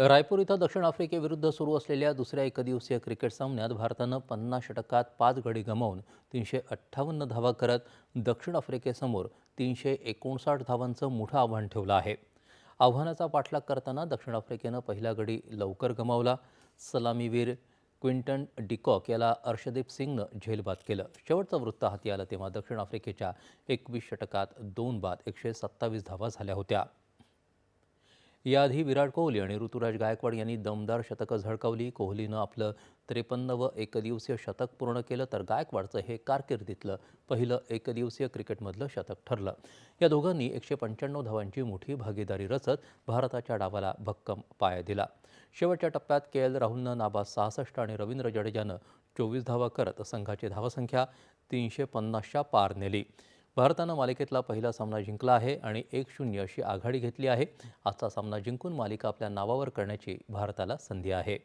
रायपूर इथं दक्षिण आफ्रिकेविरुद्ध सुरू असलेल्या दुसऱ्या एकदिवसीय क्रिकेट सामन्यात भारतानं पन्नास षटकात पाच गडी गमावून तीनशे अठ्ठावन्न धावा करत दक्षिण आफ्रिकेसमोर तीनशे एकोणसाठ धावांचं मोठं आव्हान ठेवलं आहे. आव्हानाचा पाठलाग करताना दक्षिण आफ्रिकेनं पहिला गडी लवकर गमावला. सलामीवीर क्विंटन डिकॉक याला अर्षदीप सिंगनं झेलबाद केलं. शेवटचं वृत्त हाती आलं तेव्हा दक्षिण आफ्रिकेच्या एकवीस षटकात दोन बाद एकशे सत्तावीस धावा झाल्या होत्या. याआधी विराट कोहली आणि ऋतुराज गायकवाड यांनी दमदार शतकं झळकावली. कोहलीनं आपलं त्रेपन्नवं एकदिवसीय शतक पूर्ण केलं तर गायकवाडचं हे कारकिर्दीतलं पहिलं एकदिवसीय क्रिकेटमधलं शतक ठरलं. या दोघांनी एकशे पंच्याण्णव धावांची मोठी भागीदारी रचत भारताच्या डावाला भक्कम पाय दिला. शेवटच्या टप्प्यात के एल राहुलनं नाबाद सहासष्ट आणि रवींद्र जडेजानं चोवीस धावा करत संघाची धावसंख्या तीनशे पन्नासच्या पार नेली. भारतानं मालिकेतला पहिला सामना जिंकला आहे आणि एक शून्य अशी आघाडी घेतली आहे. आजचा सामना जिंकून मालिका आपल्या नावावर करण्याची भारताला संधी आहे.